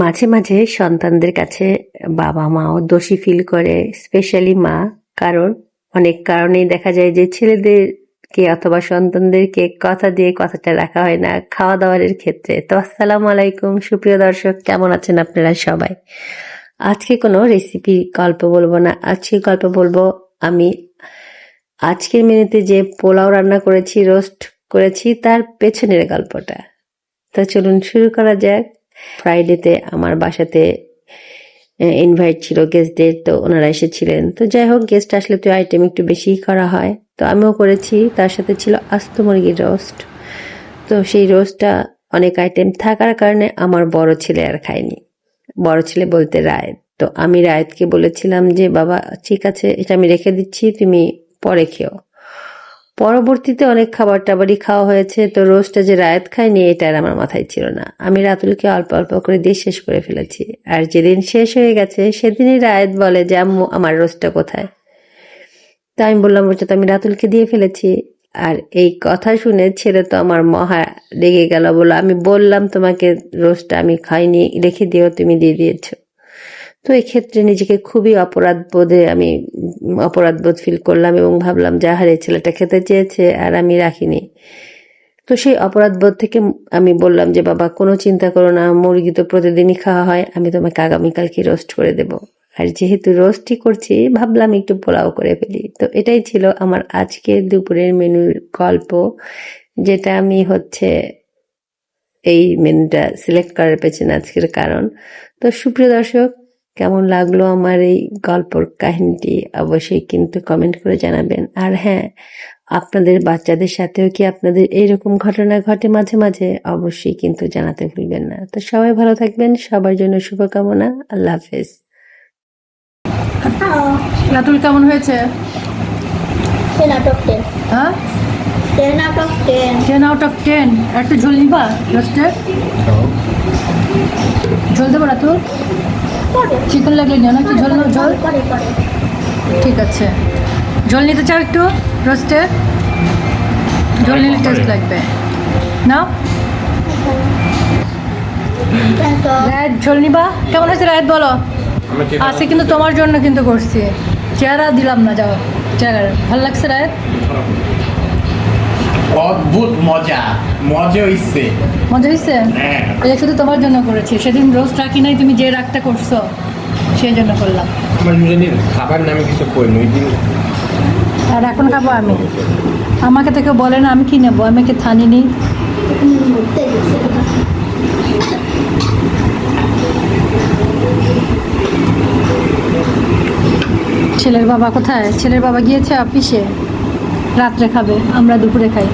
মাঝে মাঝে সন্তানদের কাছে বাবা মাও দোষী ফিল করে স্পেশালি মা, কারণ অনেক কারণেই দেখা যায় যে ছেলেদেরকে অথবা সন্তানদেরকে কথা দিয়ে কথাটা রাখা হয় না খাওয়া দাওয়ার ক্ষেত্রে। তো আসসালামু আলাইকুম, সুপ্রিয় দর্শক, কেমন আছেন আপনারা সবাই? আজকে কোনো রেসিপি গল্প বলব না। আজকে গল্প বলব আমি আজকের মেনুতে যে পোলাও রান্না করেছি রোস্ট করেছি, তার পেছনের গল্পটা। তো চলুন শুরু করা যাক। ফ্রাইডেতে আমার বাসাতে ইনভাইট ছিল গেস্টদের তো ওনারা এসেছিলেন। তো যাই হোক গেস্ট আসলে তো আইটেম একটু বেশিই করা হয়। তো আমিও করেছি, তার সাথে ছিল আস্ত মুরগির রোস্ট তো সেই রোস্টটা অনেক আইটেম থাকার কারণে আমার বড় ছেলে আর খায়নি। বড় ছেলে বলতে রায়ত। তো আমি রায়তকে বলেছিলাম যে, বাবা, ঠিক আছে, এটা আমি রেখে দিচ্ছি, তুমি পরে খেও। পরবর্তীতে অনেক খাবার টাবারই খাওয়া হয়েছে, তো রোজটা যে রায়াত খায়নি, এটা আর আমার মাথায় ছিল না। আমি রাতুলকে অল্প অল্প করে দিয়ে শেষ করে ফেলেছি। আর যেদিন শেষ হয়ে গেছে, সেদিনই রায়াত বলে যে, আম্মু, আমার রোজটা কোথায়? তা আমি বললাম ওটা তো আমি রাতুলকে দিয়ে ফেলেছি। আর এই কথা শুনে ছেলে তো আমার মহা রেগে গেল বলো আমি বললাম তোমাকে রোজটা আমি খাইনি, রেখে দিও, তুমি দিয়ে দিয়েছ। তো এক্ষেত্রে নিজেকে খুবই অপরাধ বোধে আমি অপরাধ বোধ ফিল করলাম এবং ভাবলাম, যে হারে ছেলেটা খেতে চেয়েছে আর আমি রাখিনি। তো সেই অপরাধ বোধ থেকে আমি বললাম যে, বাবা, কোনো চিন্তা করো না, মুরগি তো প্রতিদিনই খাওয়া হয়, আমি তোমাকে আগামীকালকে রোস্ট করে দেব। আর যেহেতু রোস্টই করছি, ভাবলাম একটু পোলাও করে ফেলি। তো এটাই ছিল আমার আজকের দুপুরের মেনুর গল্প, যেটা আমি হচ্ছে এই মেনুটা সিলেক্ট করার পেছনে আজকের কারণ। তো সুপ্রিয় দর্শক কেমন লাগল আমার এই গল্পর কাহিনীটি? অবশ্যই কিন্তু কমেন্ট করে জানাবেন। আর হ্যাঁ আপনাদের বাচ্চাদের সাথেও কি আপনাদের এইরকম ঘটনা ঘটে মাঝে মাঝে? অবশ্যই কিন্তু জানাতে ভুলবেন না। তো সবাই ভালো থাকবেন সবার জন্য শুভকামনা। আল্লাহ হাফেজ। রাতুল কেমন হয়েছে? হ্যাঁ? Ten out of ten ten out of ten একটু ঝোল নিবা? লাস্টে ঝোল দেবো রাতুল পরে। চিকেন লাগলে নিও নাকি ঝোল নাও ঝোল? ঠিক আছে। ঝোল নিতে চাও একটু? রোস্টে ঝোল নিলে টেস্ট লাগবে। নাও। তো রায়ত ঝোল নিবা? কেমন হয়েছে রায়ত বলো? আজকে কিন্তু তোমার জন্য কিন্তু করছি। চেহারা দিলাম না যাও। চেহারা। ভালো লাগছে রায়ত অদ্ভুত মজা। মজা হইছে। মজা হয়েছে হ্যাঁ। এটা শুধু তোমার জন্য করেছি। সেদিন রোস্ট রাখি নাই তুমি যে রাগটা করছ সেই জন্য করলাম। আমার দুজনের খাবার নামে কিছু কই ওই দিন আর এখন খাব আমি। আমাকে তো কেউ বলে না আমি কি নেব? আমি কি থানি নিই ছেলের বাবা কোথায়? ছেলের বাবা গিয়েছে অফিসে রাত্রে খাবে আমরা দুপুরে খাই।